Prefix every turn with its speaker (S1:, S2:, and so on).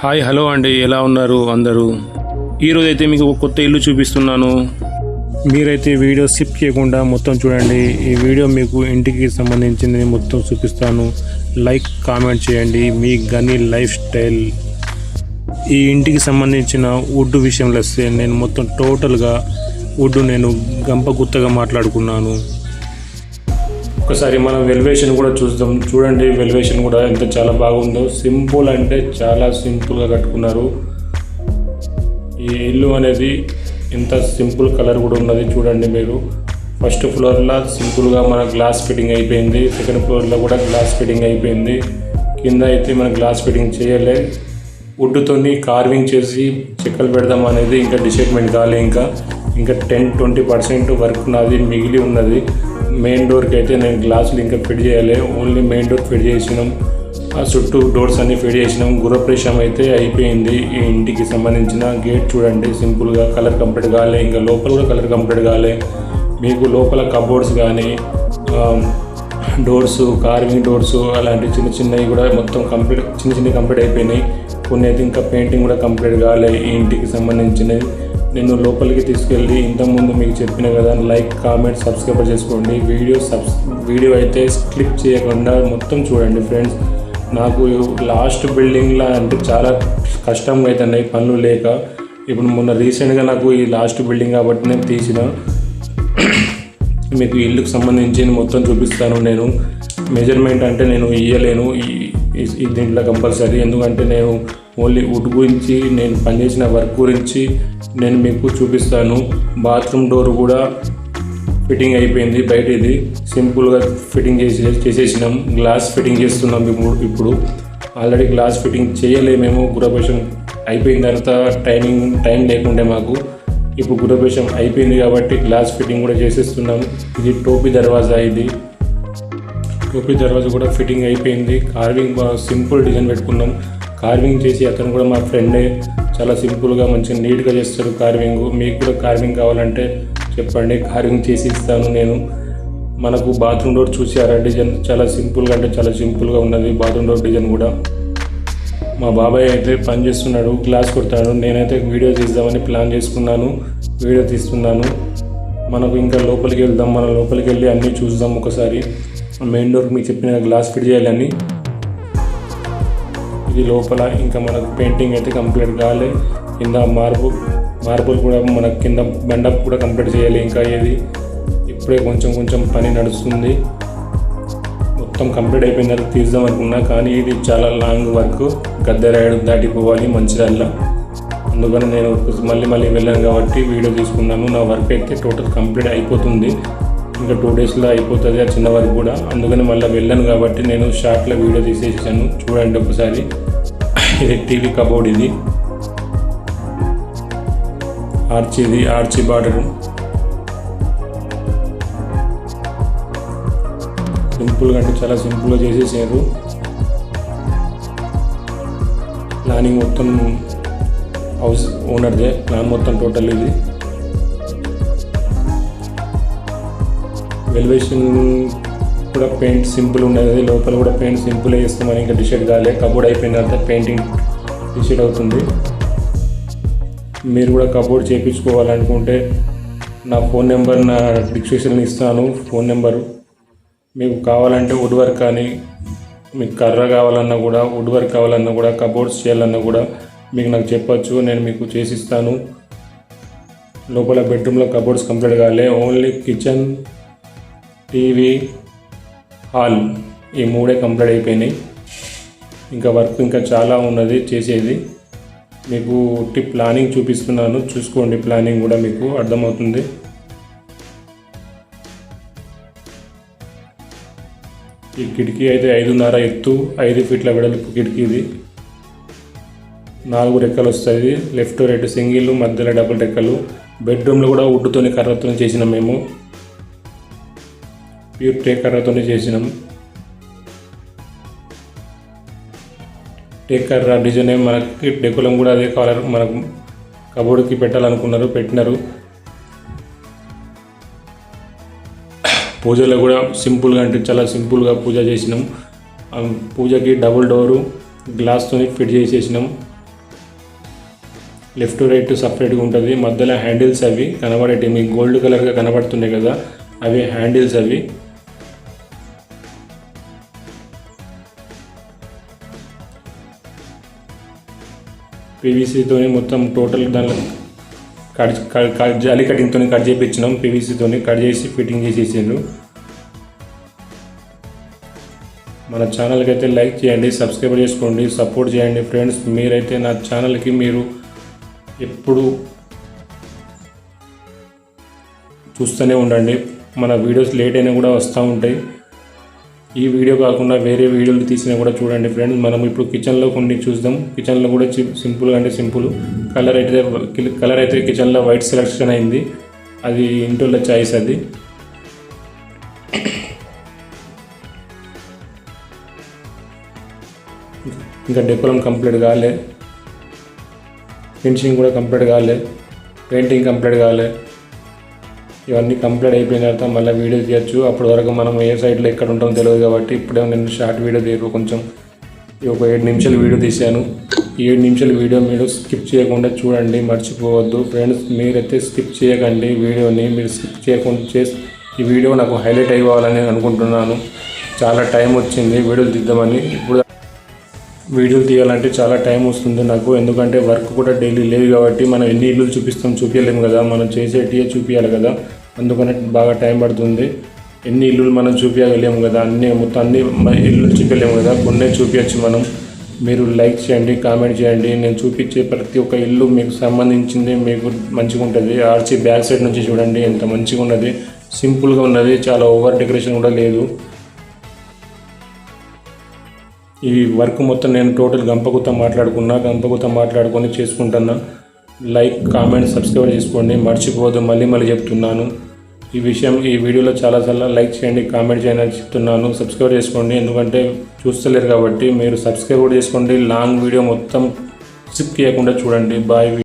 S1: Hi hello అండి. ఎలా ఉన్నారు అందరూ? ఈరోజు అయితే మీకు ఒక కొత్త ఇల్లు చూపిస్తున్నాను. మీరైతే వీడియో స్కిప్ చేయకుండా మొత్తం చూడండి. ఈ వీడియో మీకు ఇంటికి సంబంధించింది మొత్తం చూపిస్తాను. లైక్ కామెంట్ చేయండి. మీ గని లైఫ్ స్టైల్. ఈ ఇంటికి సంబంధించిన వుడ్ విషయంలో వస్తే నేను మొత్తం టోటల్గా వుడ్ నేను గంప గుత్తగా మాట్లాడుకున్నాను. ఒకసారి మనం వెలివేషన్ కూడా చూద్దాం. చూడండి వెలివేషన్ కూడా ఎంత చాలా బాగుందో. సింపుల్ అంటే చాలా సింపుల్గా కట్టుకున్నారు. ఈ ఇల్లు అనేది ఎంత సింపుల్ కలర్ కూడా ఉన్నది చూడండి మీరు. ఫస్ట్ ఫ్లోర్లో సింపుల్గా మన గ్లాస్ ఫిట్టింగ్ అయిపోయింది. సెకండ్ ఫ్లోర్లో కూడా గ్లాస్ ఫిట్టింగ్ అయిపోయింది. కింద అయితే మన గ్లాస్ ఫిట్టింగ్ చేయలే. వుడ్తోని కార్వింగ్ చేసి చెక్కలు పెడదాం అనేది ఇంకా డిసైడ్మెంట్ కాలే ఇంకా. ఇంకా టెన్ ట్వంటీ పర్సెంట్ వర్క్ నాది మిగిలి ఉన్నది. మెయిన్ డోర్కి అయితే నేను గ్లాసులు ఇంకా ఫిట్ చేయాలి. ఓన్లీ మెయిన్ డోర్ ఫిట్ చేసినాం. ఆ చుట్టూ డోర్స్ అన్నీ ఫిట్ చేసినాం. గృహప్రవేశం అయితే అయిపోయింది. ఈ ఇంటికి సంబంధించిన గేట్ చూడండి. సింపుల్గా కలర్ కంప్లీట్ కాలే. ఇంకా లోపల కూడా కలర్ కంప్లీట్ కాలే. మీకు లోపల కబోర్డ్స్ కానీ డోర్స్ కార్వింగ్ డోర్స్ అలాంటి చిన్న చిన్నవి కూడా మొత్తం కంప్లీట్ చిన్న చిన్న కంప్లీట్ అయిపోయినాయి. కొన్ని అయితే ఇంకా పెయింటింగ్ కూడా కంప్లీట్ కాలే. ఈ ఇంటికి సంబంధించినవి. నేను లోపలికి తీసుకెళ్ళి ఇంతకుముందు మీకు చెప్పిన కదా లైక్ కామెంట్ సబ్స్క్రైబ్ చేసుకోండి. వీడియో సబ్స్ వీడియో అయితే క్లిక్ చేయకుండా మొత్తం చూడండి ఫ్రెండ్స్. నాకు లాస్ట్ బిల్డింగ్లో అంటే చాలా కష్టంగా అవుతున్నాయి పనులు లేక. ఇప్పుడు మొన్న రీసెంట్గా నాకు ఈ లాస్ట్ బిల్డింగ్ కాబట్టి నేను తీసిన. మీకు ఇల్లుకు సంబంధించి మొత్తం చూపిస్తాను నేను. మెజర్మెంట్ అంటే నేను ఇయ్యలేను. ఈ- ఈ- ఈ దీంట్లో కంపల్సరీ. ఎందుకంటే నేను ఓన్లీ వుడ్ గురించి నేను పనిచేసిన వర్క్ గురించి నేను మీకు చూపిస్తాను. బాత్రూమ్ డోర్ కూడా ఫిట్టింగ్ అయిపోయింది. బయట ఇది సింపుల్గా ఫిట్టింగ్ చేసి చేసేసినాం. గ్లాస్ ఫిట్టింగ్ చేస్తున్నాం మేము ఇప్పుడు ఆల్రెడీ గ్లాస్ ఫిట్టింగ్ చేయలేమేమో గృహపేషం అయిపోయిన తర్వాత టైమింగ్ టైం లేకుండే మాకు. ఇప్పుడు గృహపేషం అయిపోయింది కాబట్టి గ్లాస్ ఫిట్టింగ్ కూడా చేసేస్తున్నాం. ఇది టోపీ దర్వాజా ఇది. టోపీ దర్వాజా కూడా ఫిట్టింగ్ అయిపోయింది. కార్వింగ్ సింపుల్ డిజైన్ పెట్టుకున్నాం. కార్వింగ్ చేసి అతను కూడా మా ఫ్రెండే చాలా సింపుల్గా మంచిగా నీట్గా చేస్తారు కార్వింగ్ మీకు కూడా కార్వింగ్ కావాలంటే చెప్పండి. కార్వింగ్ చేసి ఇస్తాను నేను. మనకు బాత్రూమ్ డోర్ చూసారా డిజైన్ చాలా సింపుల్గా అంటే చాలా సింపుల్గా ఉన్నది బాత్రూమ్ డోర్ డిజైన్ కూడా. మా బాబాయ్ అయితే పని చేస్తున్నాడు గ్లాస్ కొడతాడు. నేనైతే వీడియో తీద్దామని ప్లాన్ చేసుకున్నాను వీడియో తీస్తున్నాను. మనకు ఇంకా లోపలికి వెళ్దాం మన లోపలికి వెళ్ళి అన్నీ చూద్దాం ఒకసారి. మెయిన్ డోర్కి మీకు చెప్పిన గ్లాస్ ఫిట్ చేయాలని ఇది లోపల ఇంకా మనకు పెయింటింగ్ అయితే కంప్లీట్ కాలే. కింద మార్బుల్ మార్బుల్ కూడా మన కింద బండప్ కూడా కంప్లీట్ చేయాలి ఇంకా ఇది ఇప్పుడే కొంచెం కొంచెం పని నడుస్తుంది. మొత్తం కంప్లీట్ అయిపోయిన తర్వాత తీద్దాం అనుకున్నా కానీ ఇది చాలా లాంగ్ వర్క్ గద్దెరాయడు దాటిపోవాలి మంచిర్యాలలో అందుకని నేను మళ్ళీ మళ్ళీ వెళ్ళాను కాబట్టి వీడియో తీసుకున్నాను. నా వర్క్ అయితే టోటల్ కంప్లీట్ అయిపోతుంది. ఇంకా టూ డేస్లో అయిపోతుంది ఆ చిన్న వర్క్ కూడా. అందుకని మళ్ళీ వెళ్ళాను కాబట్టి నేను షార్ట్లో వీడియో తీసేసాను. చూడండి ఒకసారి. టీవీ కబోర్డ్ ఇది. ఆర్చి ఇది ఆర్చి బార్డరు సింపుల్గా అంటే చాలా సింపుల్గా చేసేసారు. ప్లానింగ్ మొత్తం హౌస్ ఓనర్దే ప్లాన్ మొత్తం టోటల్ ఇది. వెలివేషన్ కూడా పెయింట్ సింపుల్ ఉండేది. లోపల కూడా పెయింట్ సింపుల్ వేస్తామని ఇంకా డిసైడ్ కాలే. కబోర్డ్ అయిపోయిన తర్వాత పెయింటింగ్ డిసైడ్ అవుతుంది. మీరు కూడా కబోర్డ్ చేయించుకోవాలనుకుంటే నా ఫోన్ నెంబర్ నా డిస్క్రిప్షన్లో ఇస్తాను. Phone number. మీకు కావాలంటే వుడ్ వర్క్ కానీ మీకు కర్ర కావాలన్నా కూడా వుడ్ వర్క్ కావాలన్నా కూడా కబోర్డ్స్ చేయాలన్నా కూడా మీకు నాకు చెప్పచ్చు. నేను మీకు చేసిస్తాను. లోపల బెడ్రూమ్లో కబోర్డ్స్ కంప్లీట్ కాలే. ఓన్లీ కిచెన్ టీవీ హాల్ ఈ మూడే కంప్లీట్ అయిపోయినాయి. ఇంకా వర్క్ ఇంకా చాలా ఉన్నది చేసేది. మీకు ఉట్టి ప్లానింగ్ చూపిస్తున్నాను. చూసుకోండి ప్లానింగ్ కూడా మీకు అర్థమవుతుంది. ఈ కిటికీ అయితే ఐదున్నర ఎత్తు ఐదు ఫీట్ల వెడల్పు కిటికీ ఇది. నాలుగు రెక్కలు వస్తుంది లెఫ్ట్ రైట్ సింగిల్ మధ్యలో డబుల్ రెక్కలు. బెడ్రూమ్లో కూడా వుడ్తోని కర్రతో చేసినాం మేము. ప్యూర్ టేకర్రతోనే చేసినాం. టేక్ కర్ర డిజైన్ మనకి డెకులం కూడా అదే కలర్ మనకు కబోర్డ్కి పెట్టాలనుకున్నారు పెట్టినారు. పూజలో కూడా సింపుల్గా అంటే చాలా సింపుల్గా పూజ చేసినాం. పూజకి డబుల్ డోరు గ్లాస్తో ఫిట్ చేసేసినాం. లెఫ్ట్ రైట్ సపరేట్గా ఉంటుంది. మధ్యలో హ్యాండిల్స్ అవి కనబడేవి మీకు గోల్డ్ కలర్గా కనబడుతున్నాయి కదా అవి హ్యాండిల్స్ అవి. పీవీసీతోని మొత్తం టోటల్ దానిలో కట్ కట్- జాలి కటింగ్తో కట్ చేయించినాం పీవీసీతోని కట్ చేసి ఫిట్టింగ్ చేసేసిండ్రు. మన ఛానల్కి అయితే లైక్ చేయండి సబ్స్క్రైబ్ చేసుకోండి సపోర్ట్ చేయండి ఫ్రెండ్స్. మీరైతే నా ఛానల్కి మీరు ఎప్పుడు చూస్తూనే ఉండండి. మన వీడియోస్ లేట్ అయినా కూడా వస్తూ ఉంటాయి. ఈ వీడియో కాకుండా వేరే వీడియోలు తీసినా కూడా చూడండి ఫ్రెండ్స్. మనం ఇప్పుడు కిచెన్లో కొన్ని చూద్దాం. కిచెన్లో కూడా సింపుల్ అంటే సింపుల్. కలర్ అయితే కలర్ అయితే కిచెన్లో వైట్ సెలెక్షన్ అయింది. అది ఇంట్లో చాయిస్ అది. ఇంకా డెకోరం కంప్లీట్ కాలే. ఫినిషింగ్ కూడా కంప్లీట్ కాలే. పెయింటింగ్ కంప్లీట్ కాలే. ఇవన్నీ కంప్లీట్ అయిపోయిన తర్వాత మళ్ళీ వీడియో తీయచ్చు. అప్పటి వరకు మనం ఏ సైడ్లో ఎక్కడ ఉంటామో తెలియదు కాబట్టి ఇప్పుడే నేను షార్ట్ వీడియో తీయకు కొంచెం ఈ ఒక ఏడు నిమిషాలు వీడియో తీశాను. ఏడు నిమిషాల వీడియో మీరు స్కిప్ చేయకుండా చూడండి మర్చిపోవద్దు. ఫ్రెండ్స్ మీరైతే స్కిప్ చేయకండి వీడియోని మీరు స్కిప్ చేయకుండా చేసి ఈ వీడియో నాకు హైలైట్ అయిపోవాలని అనుకుంటున్నాను. చాలా టైం వచ్చింది వీడియోలు తీద్దామని. ఇప్పుడు వీడియోలు తీయాలంటే చాలా టైం వస్తుంది నాకు. ఎందుకంటే వర్క్ కూడా డైలీ లేదు కాబట్టి మనం ఎన్ని ఇల్లు చూపిస్తాం చూపించలేము కదా. మనం చేసేటివే చూపించాలి కదా. అందుకనే బాగా టైం పడుతుంది. ఎన్ని ఇల్లులు మనం చూపించగలేము కదా అన్ని మొత్తం అన్ని ఇల్లు చూపించలేము కదా కొన్నే చూపించచ్చు మనం. మీరు లైక్ చేయండి కామెంట్ చేయండి. నేను చూపించే ప్రతి ఒక్క ఇల్లు మీకు సంబంధించింది మీకు మంచిగా ఉంటుంది. ఆర్చి బ్యాక్ సైడ్ నుంచి చూడండి ఎంత మంచిగా ఉన్నది. సింపుల్గా ఉన్నది చాలా ఓవర్ డెకరేషన్ కూడా లేదు. ఈ వర్క్ మొత్తం నేను టోటల్ గంపగుత్త మాట్లాడుకున్నా గంపగుత్త మాట్లాడుకొని చేసుకుంటున్నా. లైక్ కామెంట్ సబ్స్క్రైబ్ చేసుకోండి. మర్చిపోవద్దు మళ్ళీ మళ్ళీ చెప్తున్నాను. ఈ విషయం ఈ వీడియోలో చాలాసార్లు లైక్ చేయండి కామెంట్ చేయండి అని చెప్తున్నాను. సబ్స్క్రైబ్ చేసుకోండి. ఎందుకంటే చూస్తలేరు కాబట్టి మీరు సబ్స్క్రైబ్ కూడా చేసుకోండి. లాంగ్ వీడియో మొత్తం స్కిప్ చేయకుండా చూడండి. బాయ్.